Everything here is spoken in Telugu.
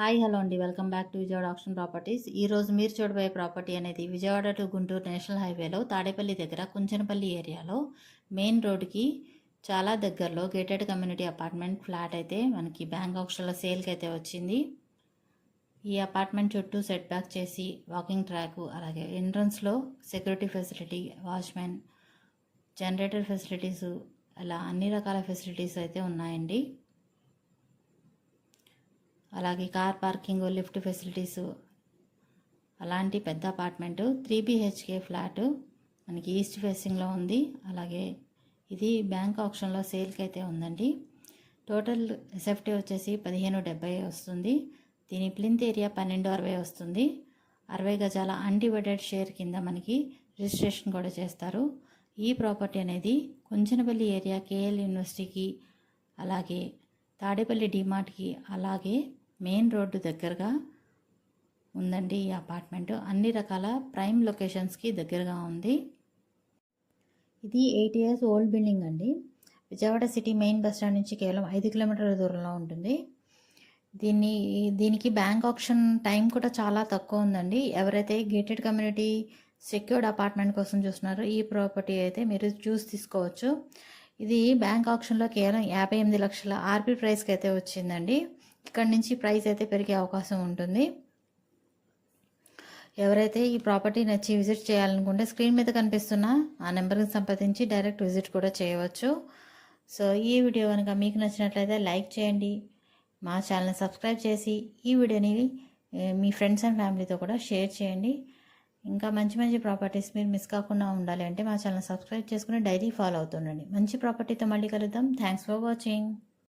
హాయ్ హలో అండి. Welcome back to Vijayawada option properties. ఈ రోజు మీరు చూడబోయే ప్రాపర్టీ అనేది విజయవాడ టు గుంటూరు నేషనల్ హైవేలో తాడేపల్లి దగ్గర కుంచనపల్లి ఏరియాలో. మెయిన్ రోడ్కి చాలా దగ్గరలో గేటెడ్ కమ్యూనిటీ అపార్ట్మెంట్ ఫ్లాట్ అయితే మనకి బ్యాంక్ ఆప్షన్లో సేల్కి అయితే వచ్చింది. ఈ అపార్ట్మెంట్ చుట్టూ సెట్ బ్యాక్ చేసి వాకింగ్ ట్రాక్ అలాగే ఎంట్రన్స్లో security facility watchman generator facilities అలా అన్ని రకాల ఫెసిలిటీస్ అయితే ఉన్నాయండి. అలాగే కార్ పార్కింగ్ లిఫ్ట్ ఫెసిలిటీస్ అలాంటి పెద్ద అపార్ట్మెంటు త్రీ బిహెచ్కే ఫ్లాటు మనకి ఈస్ట్ ఫేసింగ్లో ఉంది. అలాగే ఇది బ్యాంక్ ఆప్షన్లో సేల్కి అయితే ఉందండి. టోటల్ ఎస్ఎఫ్టీ వచ్చేసి పదిహేను డెబ్బై వస్తుంది. దీని ప్లింత్ ఏరియా పన్నెండు అరవై వస్తుంది. అరవై గజాల అన్డివైడెడ్ షేర్ కింద మనకి రిజిస్ట్రేషన్ కూడా చేస్తారు. ఈ ప్రాపర్టీ అనేది కొంచెనపల్లి ఏరియా కేఎల్ యూనివర్సిటీకి అలాగే తాడేపల్లి డిమార్ట్కి అలాగే మెయిన్ రోడ్డు దగ్గరగా ఉందండి ఈ అపార్ట్మెంట్. అన్ని రకాల ప్రైమ్ లొకేషన్స్కి దగ్గరగా ఉంది. ఇది ఎయిట్ ఇయర్స్ ఓల్డ్ బిల్డింగ్ అండి. Vijayawada city main bus stand నుంచి కేవలం ఐదు కిలోమీటర్ల దూరంలో ఉంటుంది. దీన్ని దీనికి బ్యాంక్ ఆప్షన్ టైం కూడా చాలా తక్కువ ఉందండి. ఎవరైతే గేటెడ్ కమ్యూనిటీ సెక్యూర్డ్ అపార్ట్మెంట్ కోసం చూస్తున్నారో ఈ ప్రాపర్టీ అయితే మీరు చూసి తీసుకోవచ్చు. ఇది బ్యాంక్ ఆప్షన్లో కేవలం యాభై ఎనిమిది లక్షల ఆర్పీ ప్రైస్కి అయితే వచ్చిందండి. ఇక్కడ నుంచి ప్రైస్ అయితే పెరిగే అవకాశం ఉంటుంది. ఎవరైతే ఈ ప్రాపర్టీ నచ్చి విజిట్ చేయాలనుకుంటే స్క్రీన్ మీద కనిపిస్తున్న ఆ నెంబర్కి సంప్రదించి డైరెక్ట్ విజిట్ కూడా చేయవచ్చు. సో ఈ వీడియో కనుక మీకు నచ్చినట్లయితే లైక్ చేయండి. మా ఛానల్ని సబ్స్క్రైబ్ చేసి ఈ వీడియోని మీ ఫ్రెండ్స్ అండ్ ఫ్యామిలీతో కూడా షేర్ చేయండి. ఇంకా మంచి మంచి ప్రాపర్టీస్ మీరు మిస్ కాకుండా ఉండాలి అంటే మా ఛానల్ సబ్స్క్రైబ్ చేసుకుని డైలీ ఫాలో అవుతుండండి. మంచి ప్రాపర్టీతో మళ్ళీ కలుద్దాం. Thanks for watching